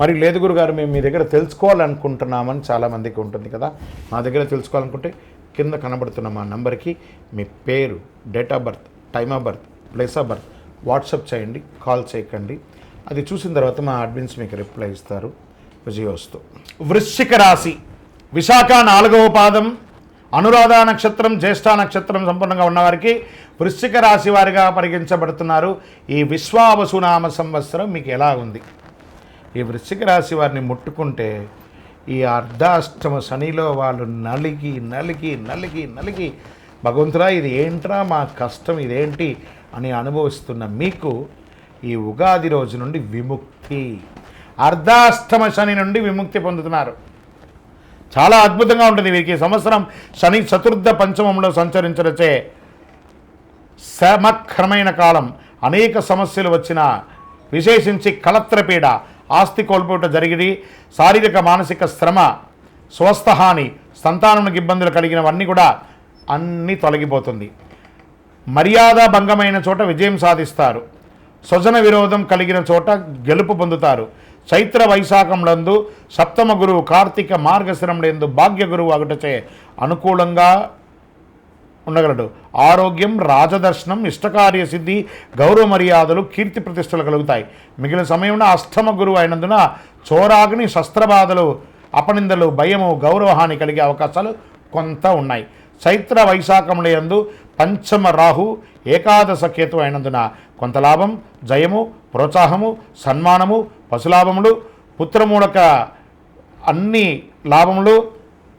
మరి లేదు గురుగారు మేము మీ దగ్గర తెలుసుకోవాలనుకుంటున్నామని చాలామందికి ఉంటుంది కదా. మా దగ్గర తెలుసుకోవాలనుకుంటే కింద కనబడుతున్న మా నంబర్కి మీ పేరు date of birth time of birth place of birth WhatsApp చేయండి కాల్ చేయకండి. అది చూసిన తర్వాత మా అడ్మిన్స్ మీకు రిప్లై ఇస్తారు. విజయోస్తు. వృశ్చిక రాశి. విశాఖ నాలుగవ పాదం. అనురాధ నక్షత్రం జ్యేష్ఠ నక్షత్రం సంపూర్ణంగా ఉన్నవారికి వృశ్చిక రాశి వారిగా పరిగణించబడుతున్నారు. ఈ విశ్వావసునామ సంవత్సరం మీకు ఎలా ఉంది? ఈ వృశ్చిక రాశి వారిని ముట్టుకుంటే ఈ అర్ధాష్టమ శనిలో వాళ్ళు నలిగి నలిగి నలిగి నలిగి భగవంతురా ఇది ఏంట్రా మా కష్టం ఇదేంటి అని అనుభవిస్తున్న మీకు ఈ ఉగాది రోజు నుండి విముక్తి. అర్ధాష్టమ శని నుండి విముక్తి పొందుతున్నారు. చాలా అద్భుతంగా ఉంటుంది వీరికి. ఈ సంవత్సరం శని చతుర్థ పంచమంలో సంచరించడచే సమక్రమైన కాలం. అనేక సమస్యలు వచ్చిన విశేషించి కలత్రపీడ ఆస్తి కోల్పోవటం జరిగింది శారీరక మానసిక శ్రమ స్వస్థహాని సంతానానికి ఇబ్బందులు కలిగినవన్నీ కూడా అన్నీ తొలగిపోతుంది. మర్యాద భంగమైన చోట విజయం సాధిస్తారు. స్వజన విరోధం కలిగిన చోట గెలుపు పొందుతారు. చైత్ర వైశాఖంలందు సప్తమ గురువు కార్తీక మార్గశిరంలందు భాగ్య గురువు అగటచే అనుకూలంగా ఉండగలడు. ఆరోగ్యం రాజదర్శనం ఇష్టకార్య సిద్ధి గౌరవ మర్యాదలు కీర్తి ప్రతిష్టలు కలుగుతాయి. మిగిలిన సమయంలో అష్టమ గురువు అయినందున చోరాగ్ని శస్త్రబాధలు అపనిందలు భయము గౌరవహాని కలిగే అవకాశాలు కొంత ఉన్నాయి. చైత్ర వైశాఖముల యందు పంచమ రాహు ఏకాదశ కేతు అయినందున కొంత లాభం జయము ప్రోత్సాహము సన్మానము పశులాభములు పుత్రమూలక అన్ని లాభములు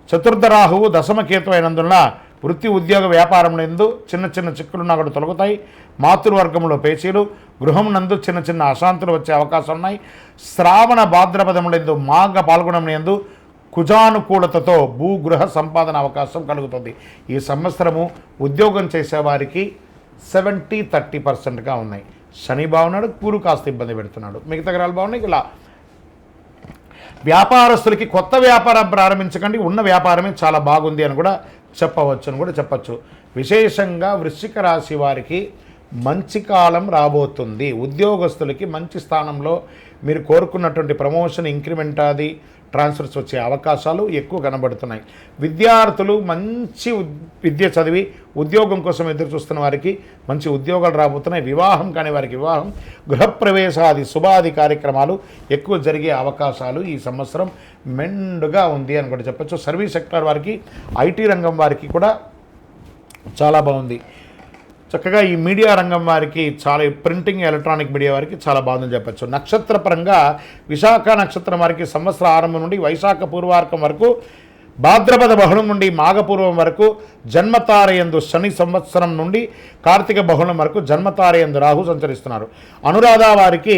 చతుర్థ రాహువు దశమకేతు అయినందున వృత్తి ఉద్యోగ వ్యాపారంలో ఎందు చిన్న చిన్న చిక్కులున్నా కూడా తొలగుతాయి. మాతృవర్గంలో పేచీలు గృహం నందు చిన్న చిన్న అశాంతులు వచ్చే అవకాశం ఉన్నాయి శ్రావణ భాద్రపదములందు మాఘ పాల్గొనం ఎందు కుజానుకూలతతో భూగృహ సంపాదన అవకాశం కలుగుతుంది. ఈ సంవత్సరము ఉద్యోగం చేసేవారికి సెవెంటీ థర్టీ పర్సెంట్గా ఉన్నాయి. శని బాగున్నాడు కూరు కాస్త ఇబ్బంది పెడుతున్నాడు. మిగతా గ్రహాలు బాగున్నాయి ఇలా. వ్యాపారస్తులకి కొత్త వ్యాపారం ప్రారంభించకండి ఉన్న వ్యాపారమే చాలా బాగుంది అని కూడా చెప్పవచ్చు అని కూడా చెప్పచ్చు. విశేషంగా వృశ్చిక రాశి వారికి మంచి కాలం రాబోతుంది. ఉద్యోగస్తులకి మంచి స్థానంలో మీరు కోరుకున్నటువంటి ప్రమోషన్ ఇంక్రిమెంట్ అది ట్రాన్స్ఫర్స్ వచ్చే అవకాశాలు ఎక్కువ కనబడుతున్నాయి. విద్యార్థులు మంచి విద్య చదివి ఉద్యోగం కోసం ఎదురు చూస్తున్న వారికి మంచి ఉద్యోగాలు రాబోతున్నాయి. వివాహం కాని వారికి వివాహం గృహప్రవేశాది శుభాది కార్యక్రమాలు ఎక్కువ జరిగే అవకాశాలు ఈ సంవత్సరం మెండుగా ఉంది అని కూడా చెప్పచ్చు. సర్వీస్ సెక్టర్ వారికి ఐటీ రంగం వారికి కూడా చాలా బాగుంది. చక్కగా ఈ మీడియా రంగం వారికి చాలా ప్రింటింగ్ ఎలక్ట్రానిక్ మీడియా వారికి చాలా బాగుందని చెప్పచ్చు. నక్షత్రపరంగా విశాఖ నక్షత్రం వారికి సంవత్సర ఆరంభం నుండి వైశాఖ పూర్వార్కం వరకు భాద్రపద బహుళం నుండి మాఘపూర్వం వరకు జన్మతారయందు శని సంవత్సరం నుండి కార్తీక బహుళం వరకు జన్మతారయందు రాహు సంచరిస్తున్నారు. అనురాధ వారికి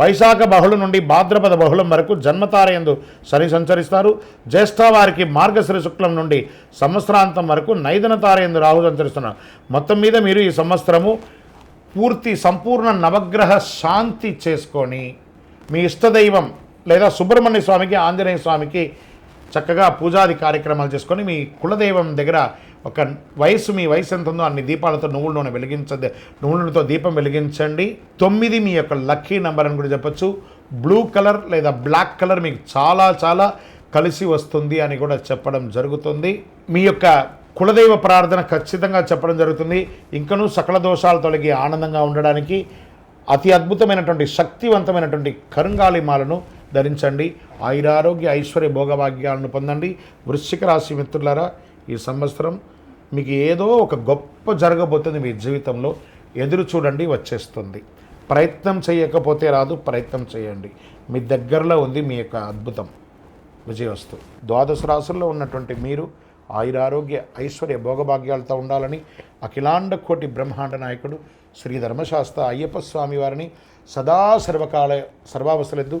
వైశాఖ బహుళం నుండి భాద్రపద బహుళం వరకు జన్మతారయందు శని సంచరిస్తారు. జ్యేష్ఠ వారికి మార్గశిర శుక్లం నుండి సంవత్సరాంతం వరకు నైదన తారయందు రాహు సంచరిస్తున్నారు. మొత్తం మీద మీరు ఈ సంవత్సరము పూర్తి సంపూర్ణ నవగ్రహ శాంతి చేసుకొని మీ ఇష్టదైవం లేదా సుబ్రహ్మణ్య స్వామికి ఆంజనేయ స్వామికి చక్కగా పూజాది కార్యక్రమాలు చేసుకొని మీ కులదైవం దగ్గర ఒక వయసు మీ వయసు ఎంత ఉందో అన్ని దీపాలతో నువ్వుల నూనె వెలిగించండి. నువ్వుల నూనెతో దీపం వెలిగించండి. తొమ్మిది మీ యొక్క లక్కీ నెంబర్ అని కూడా చెప్పొచ్చు. బ్లూ కలర్ లేదా బ్లాక్ కలర్ మీకు చాలా చాలా కలిసి వస్తుంది అని కూడా చెప్పడం జరుగుతుంది. మీ యొక్క కులదైవ ప్రార్థన ఖచ్చితంగా చెప్పడం జరుగుతుంది. ఇంకనూ సకల దోషాలు తొలగి ఆనందంగా ఉండడానికి అతి అద్భుతమైనటువంటి శక్తివంతమైనటువంటి కరుంగాలి మాలను ధరించండి. ఆయురారోగ్య ఐశ్వర్య భోగభాగ్యాలను పొందండి. వృశ్చిక రాశి మిత్రులారా ఈ సంవత్సరం మీకు ఏదో ఒక గొప్ప జరగబోతుంది మీ జీవితంలో. ఎదురు చూడండి వచ్చేస్తుంది. ప్రయత్నం చేయకపోతే రాదు ప్రయత్నం చేయండి. మీ దగ్గరలో ఉంది మీ యొక్క అద్భుతం. విజయవస్తు. ద్వాదశ రాశుల్లో ఉన్నటువంటి మీరు ఆయురారోగ్య ఐశ్వర్య భోగభాగ్యాలతో ఉండాలని అఖిలాండ కోటి బ్రహ్మాండ నాయకుడు శ్రీ ధర్మశాస్త్ర అయ్యప్ప స్వామి వారిని సదా సర్వకాల సర్వావస్థలెద్దు